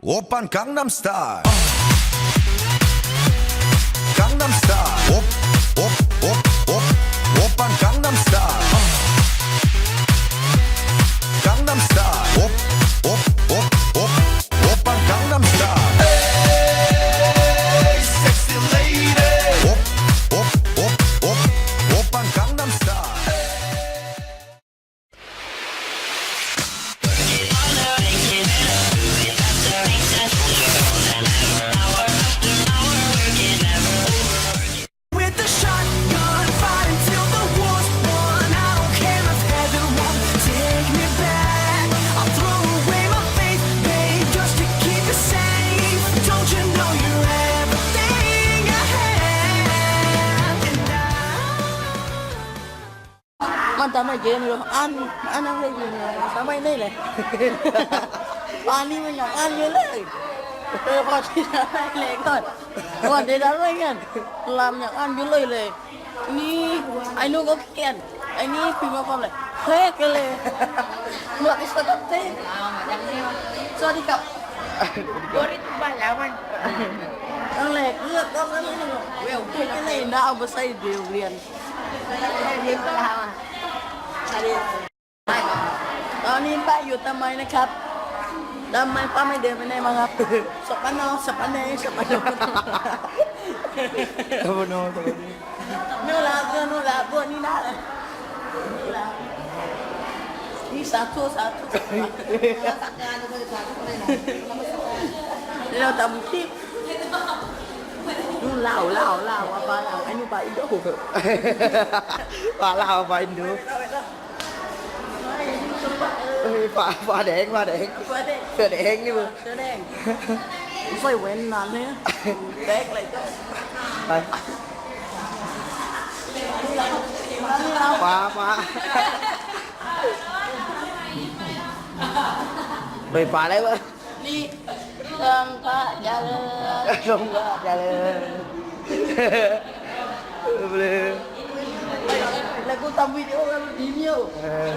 오빤 강남스타일 강남스타일 옵옵옵 นเลยอ่านอ่านอะไรอยู่เนี่ยทำไมนี่เลยป่านนี้มันยังอ่านอยู่เลยเออพอที่จะได้เลยก่อนก่อนที่จะได้เงินลำยังอ่านอยู่เลยเลย นี่ไอ้นู้นก็เขียนไอ้นี่พิมพ์มาความเลยเฮ้ยกันเลยเมื่อกี้สตัดเต้สวัสดีครับโดนที่บ้านแล้วมันตั้งแรกเลือกก็ไม่รู้เวลพูดกันเลยนะเอาไปใส่เดียวเรียนเลี้ยงปลาอะ ตอนนี้ป้าอยู่ทำไมนะครับทำไมป้าไม่เดินไปไหนมาครับสปานอสปานเนสปานอตะวันโนตะวันโนนู่นละเพื่อนนู่นละเพื่อนนี่นะเลยนี่ละนี่สาธุสาธุเราทำคลิปนู่นเล่าเล่าเล่าว่าป้าเล่าไอ้นู่นป้าอินโดปลาลาวปลาอินโด เอ้ยปลาปลาแดงปลาแดงป้าเด็กเสือแดงนี่มึงเสื้อแดงใส่แว่นนานเลยนะแดกเลยก็ไปนี่เราปลาปลาไปปลาอะไรวะนี่เรื่องพระเจริญชมก็จะเลยเลย แล้วกูทำวิดีโอแล้วดีเมียวเออ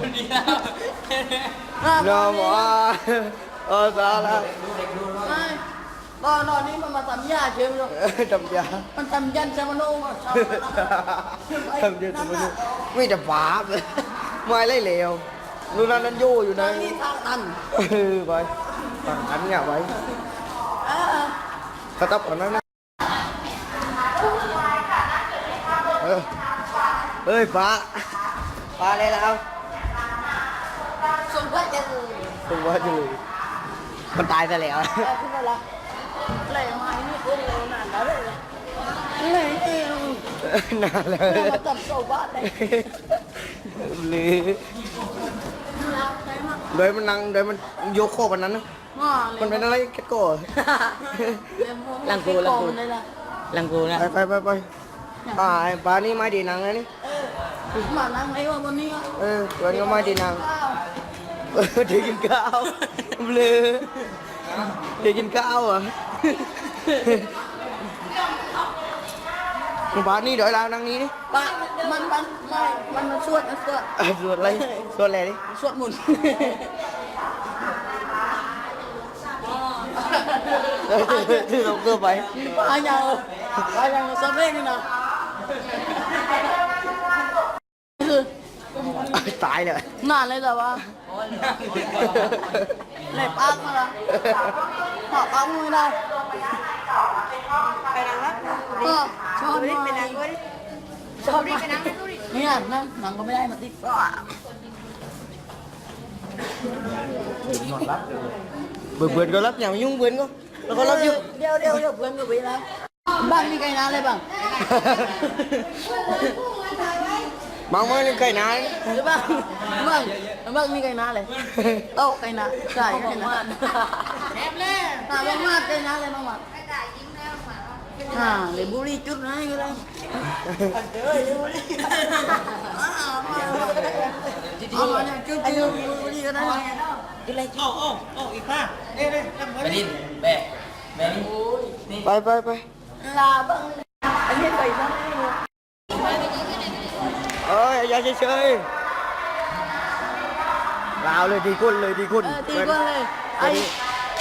น้องว่าเออสาระไม่ตอนนอนนี้มันมาทำยาเชื่อมเลยจำยา มันทำยันชามโนมาชาวทำเยอะทำเยอะไม่จะบาปเลยไม่ไล่เหลวนู่นนั่นนั่นโยอยู่ตอนะนนี้ทางตันเออไปฝั่งนั้นเนี่ยไว้อ่ากระตับก่อนนั้นนะเออ เฮ้ยป้าป้าอะไรแล้วส่งพระเจริญตัวว่าอยู่มันตายซะแล้วเออขึ้นมาละอะไรมานี่เรื่องเร็วนานแล้วเลยอะไรเองนานแล้วมาทำโซบ้านเลยหรือรักใช่ไหมโดยมันนั่งโดยมันโยกโคกวันนั้นนะอ๋อเลยมันเป็นอะไรแคทโก้ ลังกูลังกูเลยล่ะลังกูนะ ไปไปไปไปอ่าไอ้ปลานี่ไม่ดีนังนะนี่เออมานั่งไหนวะวันนี้อะเออตัวนี้ก็ไม่ดีนังข้าวเออเดี๋ยวกินข้าวเบลอเดี๋ยวกินข้าวเหรอะปลานี่ เดี๋ยวเรานั่งนี้นี่ปะมันมันไม่มันมันสวดมันสวดอะสวดอะไรสวดอะไรนี่สว ตายเลยนานเลยแต่ว่าเลยปากมาละหอปากไม่ได้ไปนั่งละก็ชอบไปมานั่งด้วยชอบไปมานั่งด้วยเนี่ยนั่งนั่งก็ไม่ได้มาติดเบื่อเบื่อก็รับอย่ามายุ่งเบื่อก็แล้วก็รับอยู่เดี๋ยวเดี๋ยวเดี๋ยวเพื่อนก็ไปแล้วบ้านมีใครนานเลยบ้าง บางวันใครนานหรือบ้างบ้างบ้างมีใครนานเลยโต๊ะใครนานใช่ใครนานแอบเลยอ่าบ้างมากใครนานเลยบ้างมากอ่าเลยบุรีจุดไหนก็ได้เฮ้ยบุรีอ่ามาเอามาเนี่ยจุดจุดบุรีก็ได้ไปไปไปลาบ้างอันนี้ใส่ซ้ำ เอ้ยอย่าเฉยๆลาวเลยดีคุณเลยดีคุณเออตีก้นเลยไอ้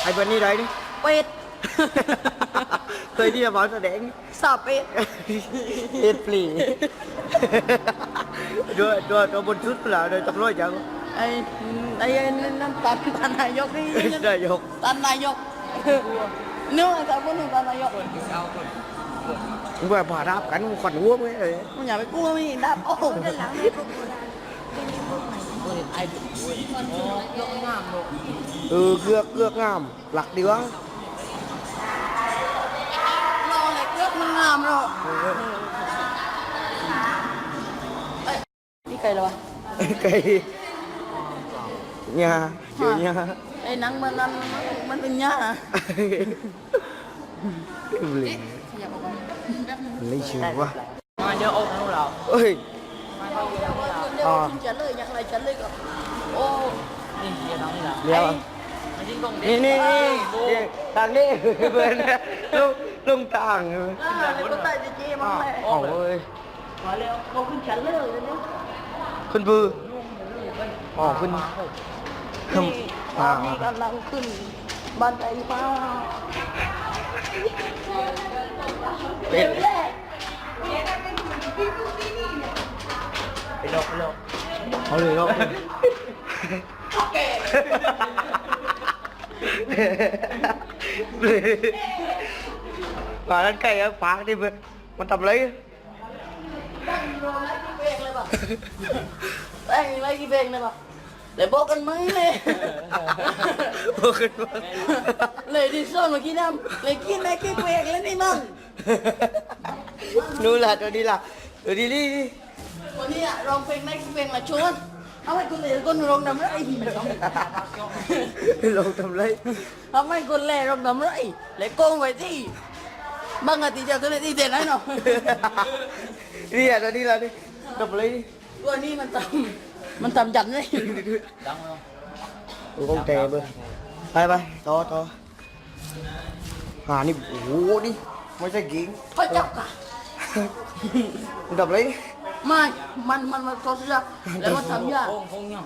ไอ้ไอ้เป็นนี่ไรนี่ไเป็ด เคยที่จะมาแสดงสาเป็ด เอ็ดปลีด้วยด้วยตัวบนชุดเปล่าโดยตำรวจจังไอ้ไอ้ไอ้นั่นตันตันนายกนี่นายก ตันนายกนู่นแต่พวกนู้นตันนายกมึงไป ผ่าราบกันมึงขวัญหัวมึงเลยมึงอย่าไปกลัวไม่ดับโอ้โหด้านหลังนี่เออเกือกเกือกงาม หลักดีวะรอเลยเลือกมันงามหรอกเอ้ยนี่ใครเหรอวะไก่ nhà chữ nhà ไอ้หนังมันนั้นมันเป็นหญ้า lấy lấy chữ quá มาเดี๋ยวโอ้ทั้งเรา ơi เดี๋ยวฉันจะเลยอย่างไรฉันเลยก็โอ้นี่เดี๋ย วน้องนี่แหละ đeo มาจิ้งกง nè nè nè thằng đi bên lông lông tàng เลยก็ใต้จะเจี๊ยบมั้งเลย ôi ơi มาเร็วเราขึ้นฉั นเลยเลยเนี่ย khuyên vư ồ khuyên นี่ không ตอน à นี้กำลังขึ้นบันไดฟ้า bên แรกไปโลกไปโลก thôi được không và lên cây ở phá đi bên mình tập lấy ตั้งรอไล่กี่เพลงเลยป่ะตั้งไล่กี่เพลงเลยป่ะเดี๋ยวบอกกันไหมเลยเลยดิซ่อนเมื่อกี้น้ำเลยกินไล่กี่เพลงแล้วนี่มั่งนู่น là rồi đi là rồi đi đi đi วันนี้อะร้องเพลงไล่กี่เพลงละชวนเอาให้คนเหลือคนร้องนำไร lộn tầm lấy ทำให้คนแล่ร้องนำไรเลยโกงไว้ที่บางอาทิตย์จะตัวนี้ที่เด่นไหนเนาะ đi à rồi đi là đi tập lấy đi ตัวนี้มันทำมันทำยันเลยดังเนาะ Ủa, con tè bơ bay bay to to à đi ủa đi mới sẽ kiến เขาจับค่ะ tập lấy ไม่มันมันมันเขาจะแล้ วมันทำยากโค้งโค้งยัง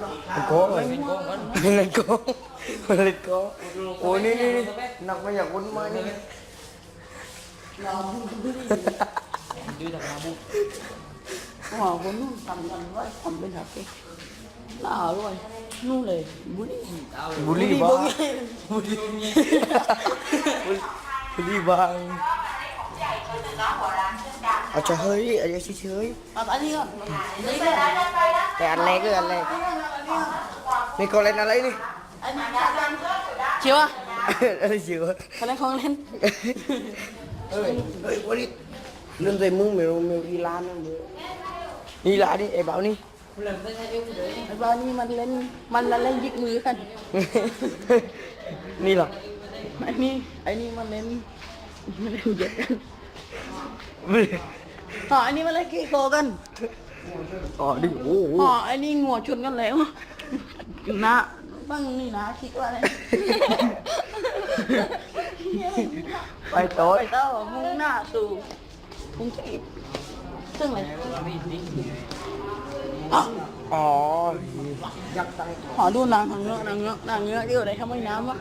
Lên có rồi เป็นโค้งกัน lên có lên có ủa đi đi đi nặng bây giờ quấn mai đi ดูจากน้ำบุกอ๋อคนนู้นทำกันไว้ทำเป็นหักเองน่าอร่อยนู่นเลยบุรี bù ly บุ ba รี bù ly ba à trời hơi à trời chơi chơi เอาอันนี้ก่อนนี่ก็ cái anh này cái anh này đi con lên anh lấy đi อันนี้เชียวอะ anh lấy chịu เขาเล่นของเล่น ơi ơi quá đi lên dây mưng mày mày đi lan nó bữa đi lại đi em bảo đi ไอ้บ้านนี้มันเล่นมันละเล่นยิกมื อกัน đi là ไอ้นี่ไอ้นี่มันเล่นมันเล่นเย็ดกัน อ๋อไอ้นี่มันเล่นกีโกกัน ờ đi ô อ๋อ ô ไอ้นี่งัวชนกันแล้วนะบ้างนี่นะคิดว่าอะไร bay ไป tối ต่อมุ่งหน้าสู่กรุงเทพซึ่งอะไร อ๋อ ờ ขอดูนางทางเงือกนางเงือกนางเงือกที่อยู่ในทำไมน้ำวะ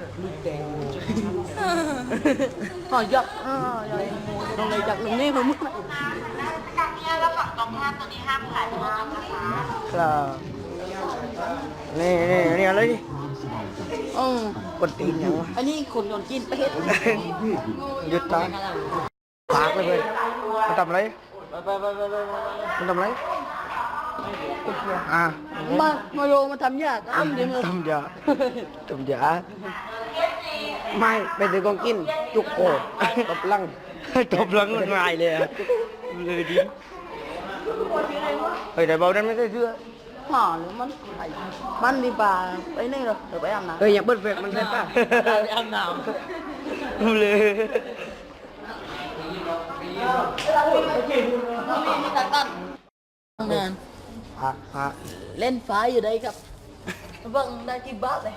ขอยักอ่าใหญ่ตรงไหนจักตรงนี้ผมมึง là nè nè nè lấy đi อืม con tin nhau อันนี้คนโดนกินไปเห็ด giật ta phạt lên bên con tầm lấy ไปไปไปไปไป con tầm lấy à มามาโรมาทำยากอ้ำเดี๋ยวมึง tầm giả tầm giả mai bây giờ con kin chục cổ tập lăng tập lăng bên ngoài này à lười đi ở đây bao năm mới thấy chưa ห่อหรือมันไอ้มันดีป่าไปนี่เหรอเดี๋ยวไปอาบน้ำ Ơi, nhà bớt việc mình thấy ta ไปอาบน้ lười มีตาตั้นงาน à à เล่นฟ้าอยู่ได้ครับเบิ่งได้กี่บ้าทเลย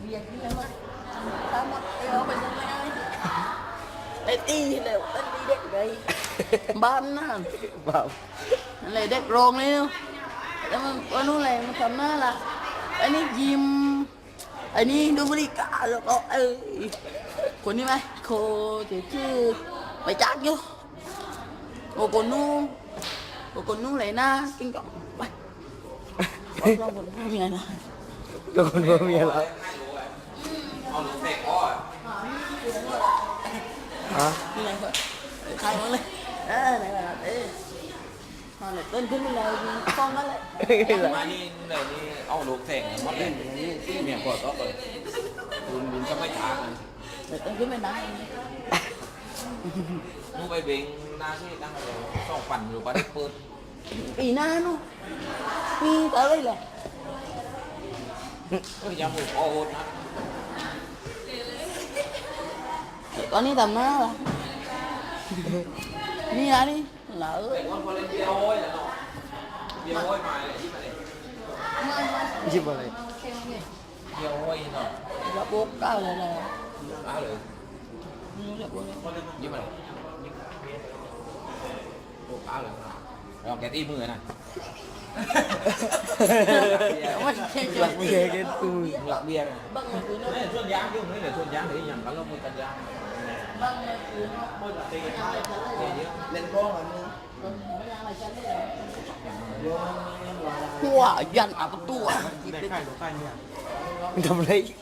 เบียร์ที่ไหนมาตามหมดเอาไปยังไงเล่นตีเร็วเล่นตีเด็กเลยบ้านน่ะ vào อะไรเด็กโรงเลยเนาะแล้วมันวันนู้นอะไรมันทำหน้าล่ะอันนี้ยิมอ้นี่ดูบริการแล้วก็เอ้ยคนนี้ไหมโคที่ชื่อไปจักอยู่โอ้คนนู้นโอ้คนนู้นเลยนะกินก่อน ลองคนนู้นมีไงนะแล้วคนว่ามีอะไรฮะมีไงก่อนใครมาเลยเออไหนมาเอ้ยมาเลยเต้นขึ้นไปเลยฟ้องกันเลยมานี่เลยนี่เอาลูกแทงมาเป็นเมียกอดก็เลยคุณบินจะไม่ถามเลยเดี๋ยวเต้นขึ้นไปนะนูไปเบงหน้าที่ตั้งแต่ต้องปั่นอยู่ปะได้เปิด ปีหน้านู่นปีแต่เลยแหละก็ยังบุกโอ้โหนะตอนนี้ทำหน้าละนี่อะไรนี่ là ở คนคนเล่นเบียร์โอ้ยแล้วเนาะเบียร์โอ้ยมาเลยที่มาเลยยิบอะไรเบียร์โอ้ยเนาะ là bố cao là là อ้าเลย như là bố này ยี่มาเลยโอ้อ้าเลย ลองแกตีมือนะ Ôi, chết หลัก trời. เมียกันตูหลักเบียร์ Băng mà cứ nó นี่ส่วนยางยุ่งนี่เลยส่วนยางเลยอย่างกันแล้วมือกันยาง băng mà cứ nó ตีเยอะ Wow, dằn à cái tua ทำอะไร Dằn ยันเลียเลียเหลววัน Lìa đấy ตัวเดียวได้มันโอ้อื่นๆตัวเดียวเลยเออเดี๋ยววัวในนี้อันตรายเลย Là cái này Thì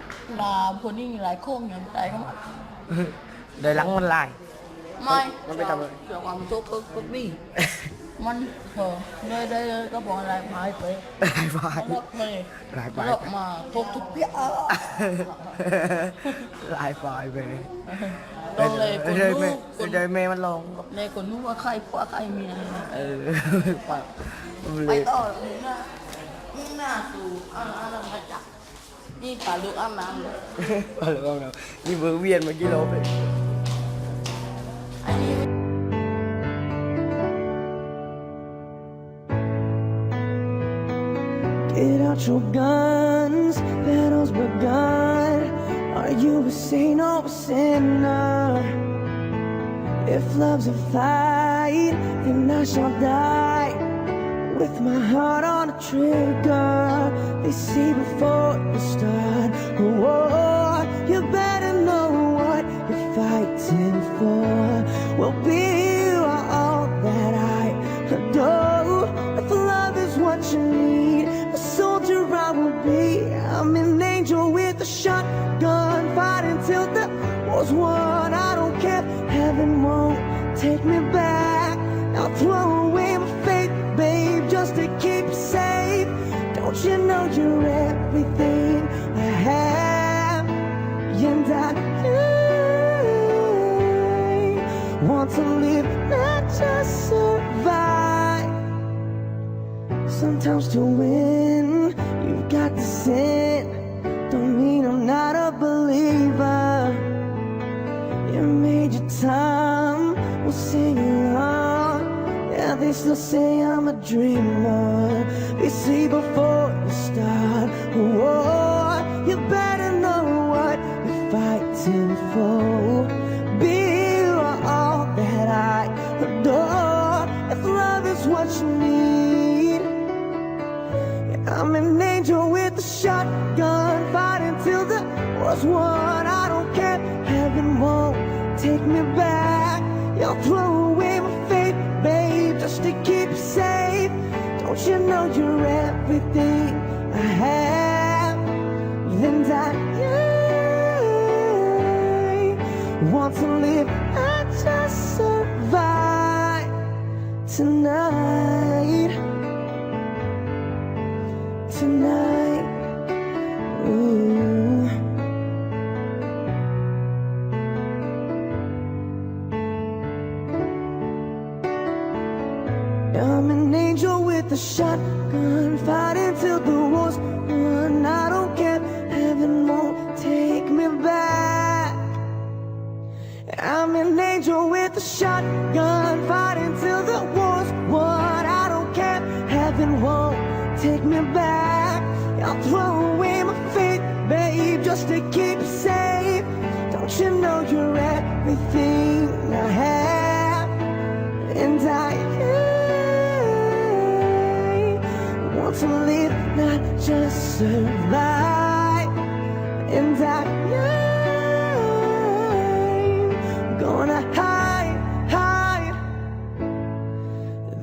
ลยจัดแม่มาคนนี้มีหลายโค้งอย่างไรก็มาเดี๋ยวหลังมันลาย ไม่มันไปทำอะไร เกี่ยวกับตัวปึ๊กปึ๊กบี้มันเออได้ได้ก็บอกอะไรหายไปลายไปมันรับไปหลายไปมันรับมาทุกทุกเปี้ยลายไปไปลงเลยคนเดี๋ยวนู้แม่คนเดี๋ยวแม่มันลงในคนนู้ว่าใครผัวใครเมียเออไปมันไปเลยต่อมึงหน้ามึงหน้าสู่อ้ำอ้ำมาจับ นี่ป่าลูกอ้ำน้ำเลยเอาเลยเอาเลยนี่เบอร์เวียนเมื่อกี้ลบเลยอันนี้ The trigger, they see before you start a war. You better know what you're fighting for. Well, be you are all that I adore. If love is what you need, a soldier I will be. I'm an angel with a shotgun, fighting till the war's won. I don't care, heaven won't take me back. Want to live, not just survive. Sometimes to win, you've got to sin. Don't mean I'm not a believer. You made your time, we'll sing along. Yeah, they still say I'm a dreamer. They see before you start a war's won. I don't care, heaven won't take me back. Y'all throw away my faith, babe, just to keep you safe. Don't you know you're everything I have? And I, want to live, not just survive tonight tonight. I'm an angel with a shotgun, fighting till the war's won. I don't care, heaven won't take me back. I'll throw away my faith, babe, just to keep it safe. Don't you know you're everything I have? And I want to live, not just survive. And I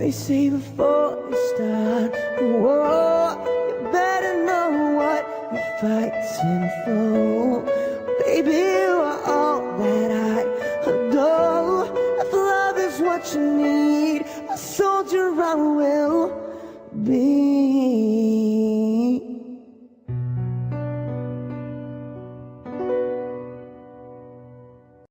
They say before you start a war, you better know what you're fighting for.